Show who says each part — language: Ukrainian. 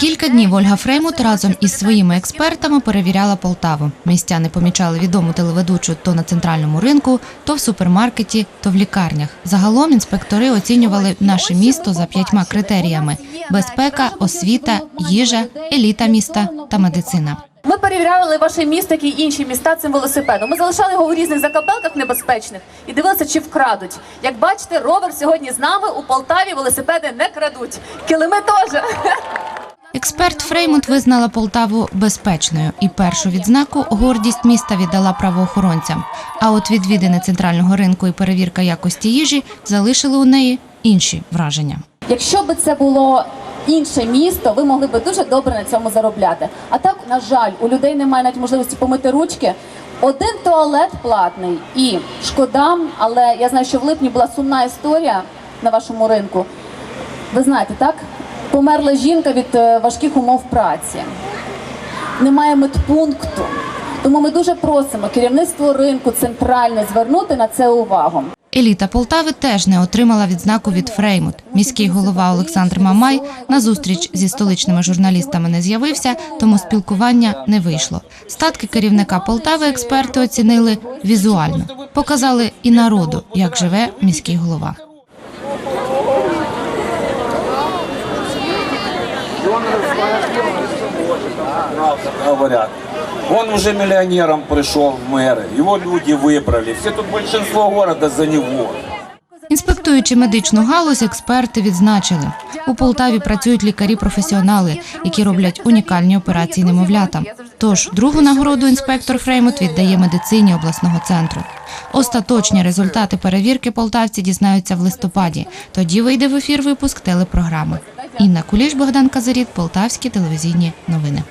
Speaker 1: Кілька днів Ольга Фреймут разом із своїми експертами перевіряла Полтаву. Містяни помічали відому телеведучу то на центральному ринку, то в супермаркеті, то в лікарнях. Загалом інспектори оцінювали наше місто за п'ятьма критеріями: безпека, освіта, їжа, еліта міста та медицина.
Speaker 2: Перевіряли ваше місто, як і інші міста цим велосипедом. Ми залишали його у різних закапелках небезпечних і дивилися, чи вкрадуть. Як бачите, ровер сьогодні з нами у Полтаві велосипеди не крадуть. Килими теж.
Speaker 1: Експерт Фреймут визнала Полтаву безпечною і першу відзнаку гордість міста віддала правоохоронцям. А от відвідини центрального ринку і перевірка якості їжі залишили у неї інші враження.
Speaker 2: Якщо б це було інше місто, ви могли б дуже добре на цьому заробляти. А так, на жаль, у людей немає навіть можливості помити ручки. Один туалет платний і шкода, але я знаю, що в липні була сумна історія на вашому ринку. Ви знаєте, так? Померла жінка від е, важких умов праці. Немає медпункту. Тому ми дуже просимо керівництво ринку центральне звернути на це увагу.
Speaker 1: Еліта Полтави теж не отримала відзнаку від Фреймут. Міський голова Олександр Мамай на зустріч зі столичними журналістами не з'явився, тому спілкування не вийшло. Статки керівника Полтави експерти оцінили візуально, показали і народу, як живе міський голова.
Speaker 3: говорят. Он уже миллионером пришел в мэры, его люди выбрали, все тут большинство города за него.
Speaker 1: Інспектуючи медичну галузь, експерти відзначили, у Полтаві працюють лікарі-професіонали, які роблять унікальні операції немовлятам. Тож другу нагороду інспектор Фреймут віддає медицині обласного центру. Остаточні результати перевірки полтавці дізнаються в листопаді. Тоді вийде в ефір випуск телепрограми. Інна Куліш, Богдан Казаріт, Полтавські телевізійні новини.